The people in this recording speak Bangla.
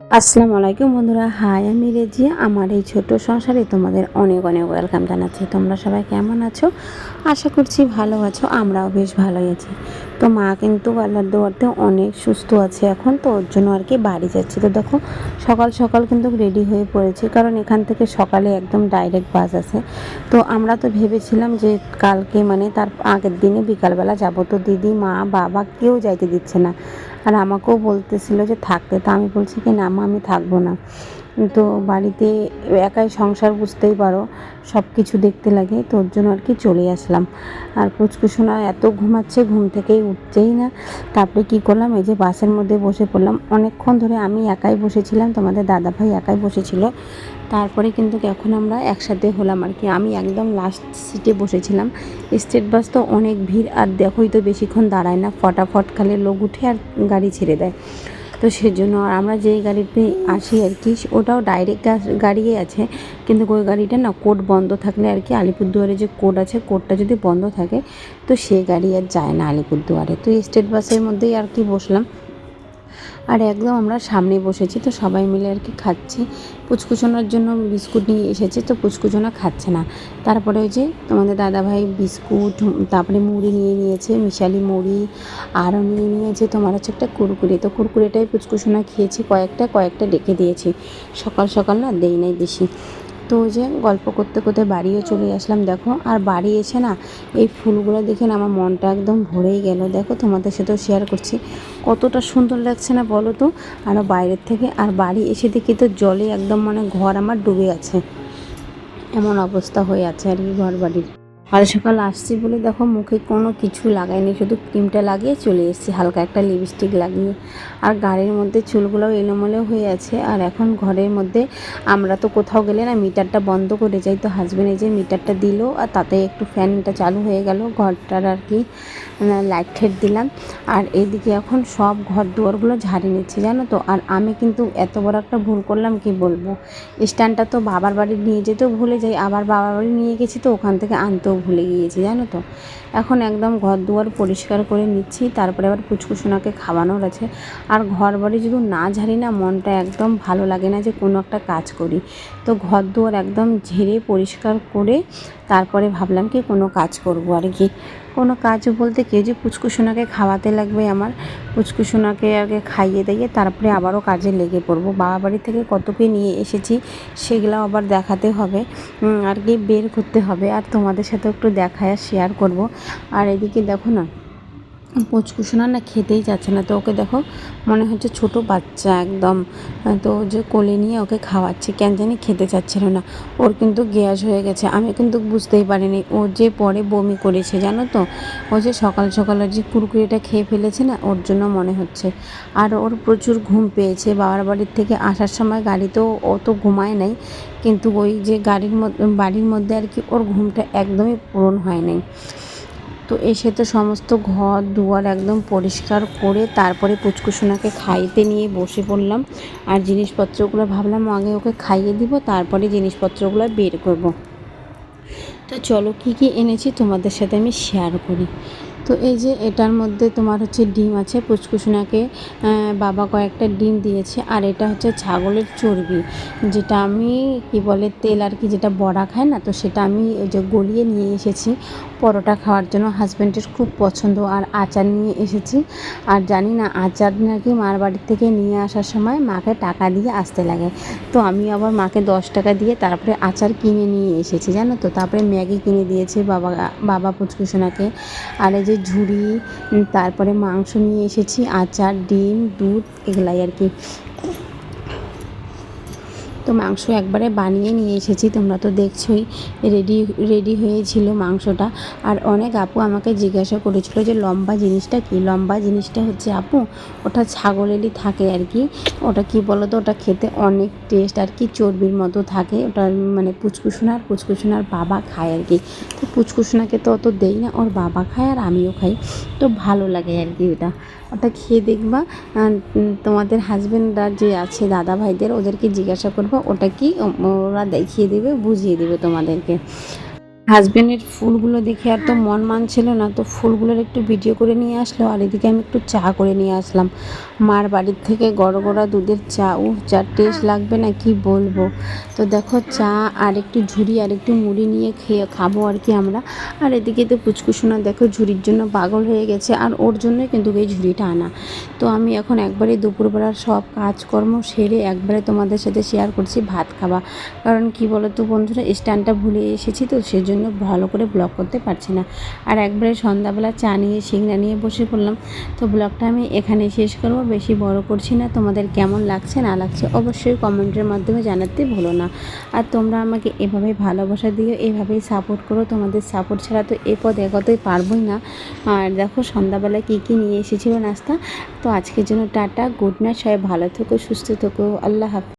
আসসালামু আলাইকুম বন্ধুরা। হাই, আমি রেজি। আমার এই ছোট সংসারে তোমাদের অনেক অনেক ওয়েলকাম জানাচ্ছি। তোমরা সবাই কেমন আছো? আশা করছি ভালো আছো, আমরাও বেশ ভালোই আছি। তো মা কিন্তু আল্লাহর দোয়ারতে অনেক সুস্থ আছে এখন, তো ওর জন্য আর কি বাড়ি যাচ্ছি। তো দেখো, সকাল সকাল কিন্তু রেডি হয়ে পড়েছি, কারণ এখান থেকে সকালে একদম ডাইরেক্ট বাস আছে। তো আমরা তো ভেবেছিলাম যে কালকে মানে তার আগের দিনে বিকালবেলা যাব। তো দিদি, মা, বাবা কেউ যাইতে দিচ্ছে না। আর আমাকেও বলতেছিল যে থাকতে। তো আমি বলছি কি, না মা, আমি থাকব না। তো বাড়িতে একাই সংসার বুঝতেই পারো সব কিছু দেখতে লাগে তো ওর জন্য আর কি চলে আসলাম। আর পুচকুসোনা এত ঘুমাচ্ছে, ঘুম থেকেই উঠছেই না। তারপরে কি করলাম, এই যে বাসের মধ্যে বসে পড়লাম। অনেকক্ষণ ধরে আমি একাই বসেছিলাম, তোমাদের দাদা ভাই একাই বসেছিল। তারপরে কিন্তু এখন আমরা একসাথে হলাম আর কি। আমি একদম লাস্ট সিটে বসেছিলাম। স্টেট বাস তো অনেক ভিড়, আর দেখোই তো বেশিক্ষণ দাঁড়ায় না। ফটাফট খালে লোক উঠে আর গাড়ি ছেড়ে দেয়। তো সেজন্য আর আমরা যেই গাড়িতে আসি আর কি, ওটাও ডাইরেক্ট গাড়িই আছে। কিন্তু ওই গাড়িটা না কোড বন্ধ থাকলে আর কি আলিপুরদুয়ারে যে কোড আছে কোডটা যদি বন্ধ থাকে, তো সেই গাড়ি আর যায় না আলিপুরদুয়ারে। তো স্টেট বাসের মধ্যেই আর কি বসলাম। আর একদম আমরা সামনে বসেছি, তো সবাই মিলে আর কি খাচ্ছি। পুচকুচোনার জন্য বিস্কুট নিয়ে এসেছে, তো পুচকুচোনা খাচ্ছে না। তারপরে ওই যে তোমাদের দাদাভাই বিস্কুট, তারপরে মুড়ি নিয়ে নিয়েছে, মিশালি মুড়ি, আরও নিয়ে নিয়েছে। তোমার হচ্ছে একটা কুরকুরে, তো কুরকুরেটাই পুচকুচোনা খেয়েছি, কয়েকটা কয়েকটা রেখে দিয়েছি। সকাল সকাল না দেই নাই বেশি। তো ওই যে গল্প করতে করতে বাড়িও চলে আসলাম, দেখো। আর বাড়ি এসে না এই ফুলগুলো দেখে না আমার মনটা একদম ভরেই গেল। দেখো, তোমাদের সাথেও শেয়ার করছি। কতটা সুন্দর লাগছে না বলো তো? আরও বাইরের থেকে, আর বাড়ি এসে দেখি তো জলে একদম মানে ঘর আমার ডুবে আছে। এমন অবস্থা হয়ে আছে আর কি ঘর বাড়ির সকাল সকাল আসছি বলে দেখো মুখে কোনো কিছু লাগাইনি শুধু ক্রিমটা লাগিয়ে চলে এসেছি, হালকা একটা লিপস্টিক লাগিয়ে। আর গাড়ির মধ্যে চুলগুলোও এলোমেলো হয়ে আছে, আর এখন ঘরের মধ্যে আমরা তো কোথাও গেলে না মিটারটা বন্ধ করে যাই, তো হাজব্যান্ড এই যে মিটারটা দিল, আর তাতে একটু ফ্যানটা চালু হয়ে গেল, ঘরটার আর কি লাইট ঠেট দিলাম। আর এদিকে এখন সব ঘর দুয়ারগুলো ঝাড়ি নিচ্ছে, জানো তো? আর আমি কিন্তু এত বড় একটা ভুল করলাম, কি বলব? স্ট্যান্ডটা তো বাবার বাড়ি নিয়ে যেতেও ভুলে যাই, আবার বাবার বাড়ি নিয়ে গেছি তো ওখান থেকে আনতেও ভুলে গিয়েছি, জানো তো? এখন একদম ঘর দুয়ার পরিষ্কার করে নিচ্ছি, তারপরে আবার পুচকুসোনাকে খাওয়ানোর আছে। আর ঘর বাড়ি যদি না ঝাড়ি না, মনটা একদম ভালো লাগে না যে কোনো একটা কাজ করি। তো ঘর দুয়ার একদম ঝেড়ে পরিষ্কার করে তারপরে ভাবলাম কি কোনো কাজ করব আর কি। কোনো কাজ বলতে কেউ যে পুচকুসোনাকে খাওয়াতে লাগবে আমার পুচকুসোনাকে আগে খাইয়ে দিয়ে তারপরে আবারও কাজে লেগে পড়ব। বাবা বাড়ি থেকে কত কি নিয়ে এসেছি সেগুলো আবার দেখাতে হবে আর কি বের করতে হবে। আর তোমাদের সাথে একটু দেখায় শেয়ার করব। আর এদিকে দেখো না পুচকুসোনা না খেতেই যাচ্ছে না। তো ওকে দেখো, মনে হচ্ছে ছোট বাচ্চা একদম। তো যে কোলে নিয়ে ওকে খাওয়াচ্ছে, কেন জানি খেতে চাচ্ছিল না। ওর কিন্তু গ্যাস হয়ে গেছে। আমি কিন্তু বুঝতেই পারিনি, ও যে পরে বমি করেছে, জানো তো? ও যে সকাল সকাল যে কুরকুরিটা খেয়ে ফেলেছে না, ওর জন্য মনে হচ্ছে। আর ওর প্রচুর ঘুম পেয়েছে। বাবার বাড়ির থেকে আসার সময় গাড়িতেও ও তো ঘুমায় নাই। কিন্তু ওই যে গাড়ির বাড়ির মধ্যে আর কি ওর ঘুমটা একদমই পূরণ হয় নাই। তো এসে তো সমস্ত ঘর, দুয়ার একদম পরিষ্কার করে তারপরে পুচকুসোনাকে খাইতে নিয়ে বসে পড়লাম। আর জিনিসপত্রগুলো ভাবলাম আগে ওকে খাইয়ে দিব, তারপরে জিনিসপত্রগুলো বের করব। তো চলো কী কী এনেছি তোমাদের সাথে আমি শেয়ার করি। তো এই যে এটার মধ্যে তোমার হচ্ছে ডিম আছে, পুচকুসোনাকে বাবা কয়েকটা ডিম দিয়েছে, আর এটা হচ্ছে ছাগলের চর্বি। যেটা আমি, কি বলে, তেল আর কি যেটা বড়া খায় না, তো সেটা আমি ওই যে গলিয়ে নিয়ে এসেছি। পরোটা খাওয়ার জন্য হাজব্যান্ডের খুব পছন্দ, আর আচার নিয়ে এসেছি। আর জানি না, আচার নাকি মার বাড়ির থেকে নিয়ে আসার সময় মাকে টাকা দিয়ে আসতে লাগে। তো আমি আবার মাকে দশ টাকা দিয়ে তারপরে আচার কিনে নিয়ে এসেছি, জানো তো? তারপরে ম্যাগি কিনে দিয়েছে বাবা বাবা পুচকুসোনাকে। আর এই যে ঝুড়ি তারপরে মাংস নিয়ে এসেছি, আচার, ডিম, দুধ, এগুলাই আর কি। তো মাংস একবারে বানিয়ে নিয়ে এসেছি, তোমরা তো দেখছোই, রেডি রেডি হয়েছিল মাংসটা। আর অনেক আপু আমাকে জিজ্ঞাসা করেছিল যে, লম্বা জিনিসটা কি? লম্বা জিনিসটা হচ্ছে আপু, ওটা ছাগলেরই থাকে আর কি। ওটা কি বলো তো ওটা খেতে অনেক টেস্ট আর কি, চর্বির মতো থাকে। ওটা মানে পুচকুসোনার পুচকুসোনার বাবা খায় আর কি। তো পুচকুসোনাকে তো অত দেই না, ওর বাবা খায় আর আমিও খাই। তো ভালো লাগে আর কি ওটা ওটা খেয়ে দেখবা। তোমাদের হাজব্যান্ডরা যে আছে, দাদা ভাইদের, ওদেরকে জিজ্ঞাসা করব, ওটা কি ওরা দেখিয়ে দেবে, বুঝিয়ে দেবে তোমাদেরকে। হাজবেন্ডের ফুলগুলো দেখে আর তো মন মানছিল না, তো ফুলগুলোর একটু ভিডিও করে নিয়ে আসলো আর এদিকে আমি একটু চা করে নিয়ে আসলাম। মার বাড়ির থেকে গড় গড়া দুধের চা ও যা টেস্ট লাগবে না, কি বলব? তো দেখো চা আর একটু ঝুড়ি আর একটু মুড়ি নিয়ে খেয়ে খাব আর কি আমরা। আর এদিকে তো পুচকুসোনা দেখো ঝুড়ির জন্য পাগল হয়ে গেছে আর ওর জন্যই কিন্তু এই ঝুড়িটা আনা। তো আমি এখন একবারে দুপুরবেলার সব কাজকর্ম সেরে একবারে তোমাদের সাথে শেয়ার করছি ভাত খাওয়া। কারণ কি বলো তো বন্ধুরা স্ট্যান্ডটা ভুলে এসেছি তো, সেজন্য ভালো করে ব্লগ করতে পারছি না। আর একবারে সন্ধ্যাবেলা চা নিয়ে সিংড়া নিয়ে বসে পড়লাম। তো ব্লগটা আমি এখানে শেষ করব। বেশি বড় করছি না। তোমাদের কেমন লাগছে, না লাগছে অবশ্যই কমেন্টের মাধ্যমে জানাতে ভুলো না। আর তোমরা আমাকে এভাবে ভালোবাসা দিও, এভাবেই সাপোর্ট করো। তোমাদের সাপোর্ট ছাড়া তো এ পদ এগোতেই পারবোই না। আর দেখো সন্ধ্যাবেলায় কী কী নিয়ে এসেছিল নাস্তা। তো আজকের জন্য টাটা গুড নাইট সবাই ভালো থেকো, সুস্থ থেকো, আল্লাহ হাফিজ।